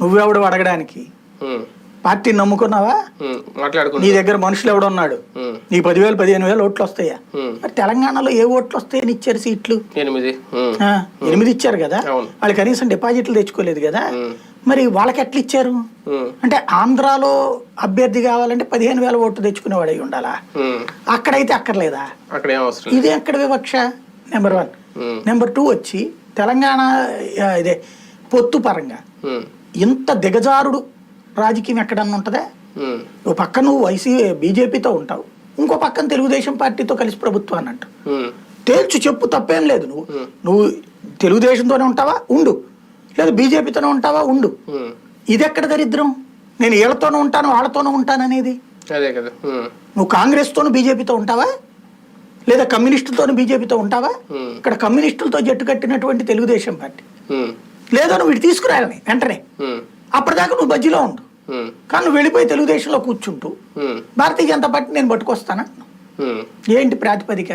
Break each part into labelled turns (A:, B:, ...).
A: నువ్వెవడు అడగడానికి?
B: ఉమ్,
A: పార్టీని నమ్ముకున్నావా? నీ దగ్గర మనుషులు ఎవడున్నాడు నీ పదివేలు పదిహేను వేలు ఓట్లు వస్తాయా? మరి తెలంగాణలో ఏ ఓట్లు వస్తాయని ఇచ్చారు సీట్లు?
B: ఎనిమిది.
A: ఎనిమిది ఇచ్చారు కదా. వాళ్ళు కనీసం డిపాజిట్లు తెచ్చుకోలేదు కదా? మరి వాళ్ళకి ఎట్లా ఇచ్చారు? అంటే ఆంధ్రాలో అభ్యర్థి కావాలంటే పదిహేను వేల ఓట్లు తెచ్చుకునేవాడు అయి ఉండాలా. అక్కడైతే అక్కర్లేదా?
B: అక్కడ.
A: ఇదే ఎక్కడ వివక్ష? నెంబర్ వన్ నెంబర్ టూ వచ్చి తెలంగాణ ఇదే పొత్తు పరంగా. ఇంత దిగజారుడు రాజకీయం ఎక్కడన్నా ఉంటుందా? ఓ పక్క నువ్వు వైసీ బీజేపీతో ఉంటావు ఇంకో పక్కన తెలుగుదేశం పార్టీతో కలిసి ప్రభుత్వాన్ని
B: ఉమ్,
A: తేల్చు చెప్పు తప్పేం లేదు నువ్వు. నువ్వు తెలుగుదేశంతోనే ఉంటావా? ఉండు. లేదా బీజేపీతోనే ఉంటావా? ఉండు. ఇది ఎక్కడ దరిద్రం? నేను వీళ్ళతోనూ ఉంటాను వాళ్ళతోనూ ఉంటాను అనేది.
B: అదే కదా. ఉమ్,
A: నువ్వు కాంగ్రెస్తోనూ బీజేపీతో ఉంటావా? లేదా కమ్యూనిస్టులతోనూ బీజేపీతో ఉంటావా? ఇక్కడ కమ్యూనిస్టులతో జట్టు కట్టినటువంటి తెలుగుదేశం పార్టీ. లేదా నువ్వు ఇటు తీసుకురాలని వెంటనే. అప్పటిదాకా నువ్వు బజ్జీలో ఉండు. కానీ నువ్వు వెళ్ళిపోయి తెలుగుదేశంలో కూర్చుంటూ. భారతీయ జనతా పార్టీ నేను పట్టుకొస్తానా. ఏంటి ప్రాతిపదిక?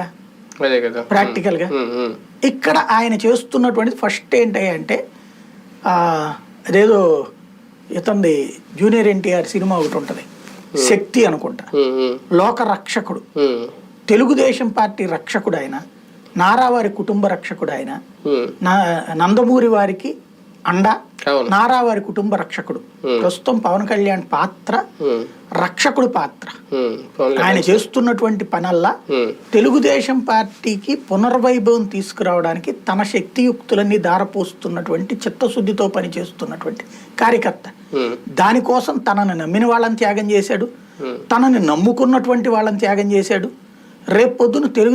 B: అదే కదా.
A: ప్రాక్టికల్గా
B: ఉమ్, ఉమ్,
A: ఇక్కడ ఆయన చేస్తున్నటువంటిది ఫస్ట్ ఏంటి అంటే అదేదో ఇతంది జూనియర్ ఎన్టీఆర్ సినిమా ఒకటి ఉంటుంది. శక్తి అనుకుంటా. లోక రక్షకుడు. తెలుగుదేశం పార్టీ రక్షకుడు ఆయన నారావారి కుటుంబ రక్షకుడు ఆయన నందమూరి వారికి అండ.
B: అవును.
A: నారావారి కుటుంబ రక్షకుడు. ప్రస్తుతం పవన్ కళ్యాణ్ పాత్ర రక్షకుడు పాత్ర. ఆయన చేస్తున్నటువంటి పనల్లా తెలుగుదేశం పార్టీకి పునర్వైభవం తీసుకురావడానికి తన శక్తియుక్తులన్నీ దారపోస్తున్నటువంటి చిత్తశుద్ధితో పనిచేస్తున్నటువంటి కార్యకర్త. దానికోసం తనని నమ్మిన వాళ్ళని త్యాగం చేశాడు. తనని నమ్ముకున్నటువంటి వాళ్ళని త్యాగం చేశాడు. రేపు పొద్దున తెలుగు